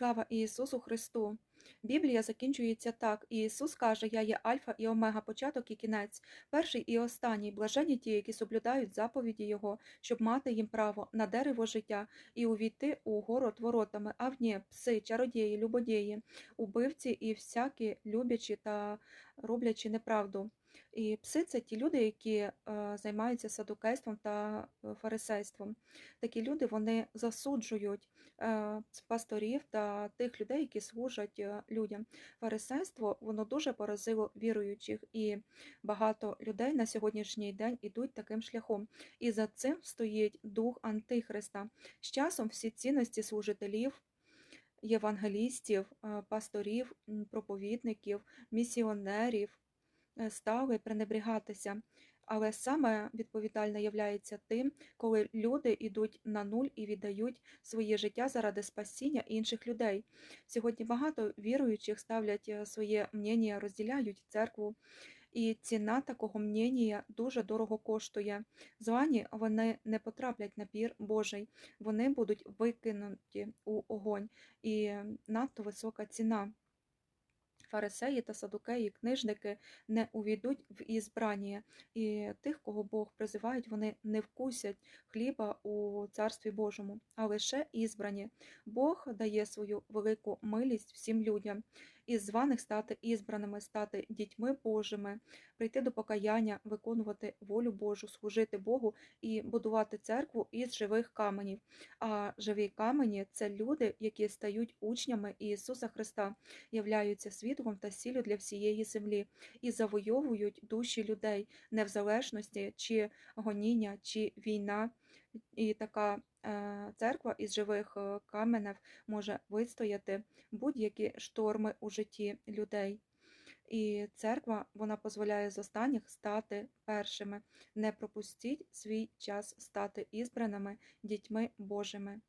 Слава Ісусу Христу! Біблія закінчується так. Ісус каже: Я є Альфа і Омега, початок і кінець, перший і останній, блаженні ті, які соблюдають заповіді Його, щоб мати їм право на дерево життя і увійти у город воротами, а вні пси, чародії, любодії, убивці і всякі люблячі та роблячі неправду. І пси це ті люди, які е, займаються садукейством та е, фарисейством. Такі люди вони засуджують е, пасторів та тих людей, які служать людям. Фарисейство воно дуже поразило віруючих, і багато людей на сьогоднішній день ідуть таким шляхом. І за цим стоїть дух Антихриста. З часом всі цінності служителів. Євангелістів, пасторів, проповідників, місіонерів е, стали пренебрігатися. Але саме відповідальне являється тим, коли люди йдуть на нуль і віддають своє життя заради спасіння інших людей. Сьогодні багато віруючих ставлять е, своє мнення, розділяють церкву, і ціна такого мнення дуже дорого коштує. Звані вони не потраплять на пір Божий, вони будуть викинуті у огонь, і надто висока ціна. Фарисеї та садукеї, книжники не увійдуть в ізбрання, і тих, кого Бог призивають, вони не вкусять хліба у Царстві Божому, а лише ізбрані. Бог дає свою велику милість всім людям, із званих стати ізбраними, стати дітьми Божими, прийти до покаяння, виконувати волю Божу, служити Богу і будувати церкву із живих каменів. А живі камені це люди, які стають учнями Ісуса Христа, являються світлом та сіллю для всієї землі і завойовують душі людей, не в залежності чи гоніння, чи війна. І така е, церква із живих е, каменів може вистояти будь-які шторми у житті людей. І церква вона дозволяє з останніх стати першими. Не пропустіть свій час стати ізбраними дітьми Божими.